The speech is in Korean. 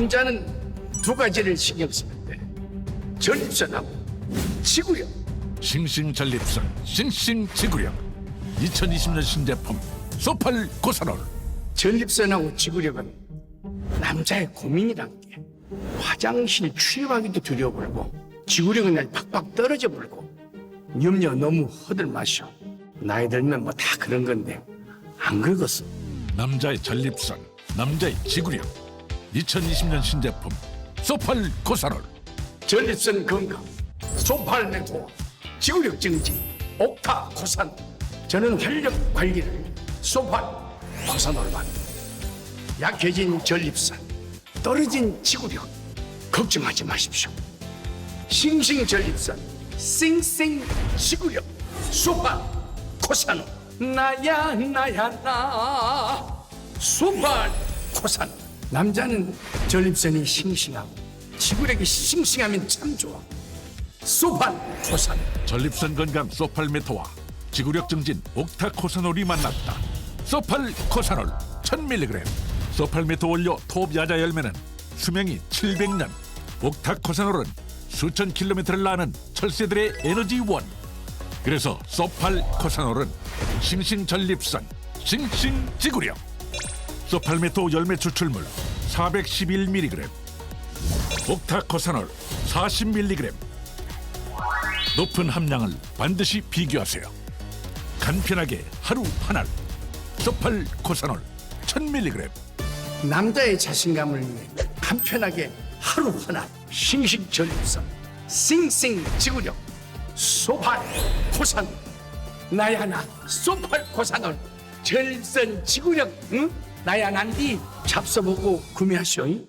남자는 두 가지를 신경 쓰면 돼. 전립선하고 지구력. 싱싱 전립선 싱싱 지구력 2020년 신제품 소팔 고산올 전립선하고 지구력은 남자의 고민이란 게 화장실 출입하기도 두려워 불고 지구력은 날 팍팍 떨어져 불고 염려 너무 허들 마셔. 나이 들면 뭐 다 그런 건데 안 그러겠어. 남자의 전립선 남자의 지구력 2020년 신제품 소팔 고산올 전립선 건강, 소팔 메토, 지구력 증진, 옥타 코산. 저는 활력 관리를 소팔 코산으로 합니다. 약해진 전립선, 떨어진 지구력, 걱정하지 마십시오. 싱싱 전립선, 싱싱 지구력, 소팔 코산. 나야 나야 나 소팔 코산. 남자는 전립선이 싱싱하고 지구력이 싱싱하면 참 좋아. 소팔 코산. 전립선 건강 소팔 메토와 지구력 증진 옥타 코산올이 만났다. 소팔 코산올 1000mg 소팔 메토 원료 톱 야자 열매는 수명이 700년. 옥타 코산올은 수천 킬로미터를 나는 철새들의 에너지원. 그래서 소팔 코산올은 싱싱 전립선 싱싱 지구력 소팔 메토 열매 추출물 411mg 옥타 코산올 40mg 높은 함량을 반드시 비교하세요. 간편하게 하루 하나. 소팔 코사놀 1000mg. 남자의 자신감을 위해 간편하게 하루 하나 싱싱 전립선 싱싱 지구력 소팔 코산 나야 나 소팔 코산을 전립선 지구력 응? 나야 난디 잡숴보고 구매하시오.